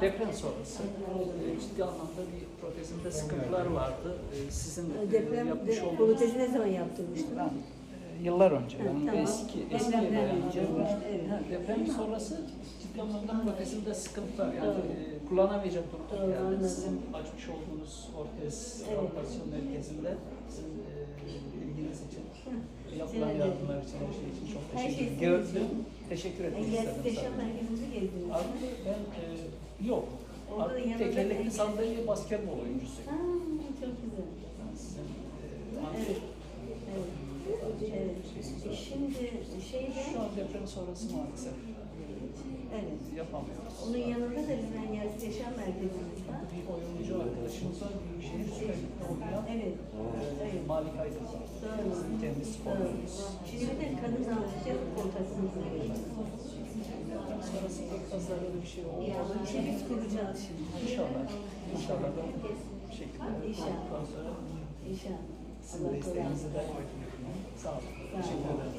deprem sonrası e, ciddi anlamda bir protezimde sıkıntılar vardı. E, Sizin Deprem, yapmış de, olduğunuz protezi ne zaman yaptırmıştın? ben e, yıllar önce, yani tamam. eski eski yani, önce, evet. Deprem sonrası ciddi anlamda protezimde sıkıntılar yani Doğru. e, kullanamayacak durumda yani anladım. sizin açmış olduğunuz ortez Evet. rehabilitasyon merkezinde sizin e, ilginiz için yapılan Senin de- yardımlar için her şey için çok şey teşekkür ederim. için. Gördüm. Teşekkür etmek Engelsiz istedim. Yaşam sadece. Merkezi'nzi gezdiniz. Artı ben e, yok. Orada Artık tekerlekli sandalye basketbol oyuncusuyum. Ha, çok güzel. Ben sizin e, Evet. Evet. Evet. Şimdi şeyde, Şu an deprem sonrası maalesef evet. yapamıyoruz. Onun yanında da bizim Engelsiz Yaşam Merkezimiz var. bir oyuncu arkadaşımız var. Büyükşehir Süper Lig'de oynayan Evet. Evet. Malik Aydın. Doğru. Sizin kendi Doğru. sporunuz. Şimdi bir de kadın altıcı futbol takımımıza geçtik. Deprem sonrası pek fazla öyle bir şey olmadı. Yani biz kuracağız şimdi. İnşallah. İnşallah bir şekilde İnşallah. sonra İnşallah. sizin desteğinizi de sağ olun. Teşekkür ederim.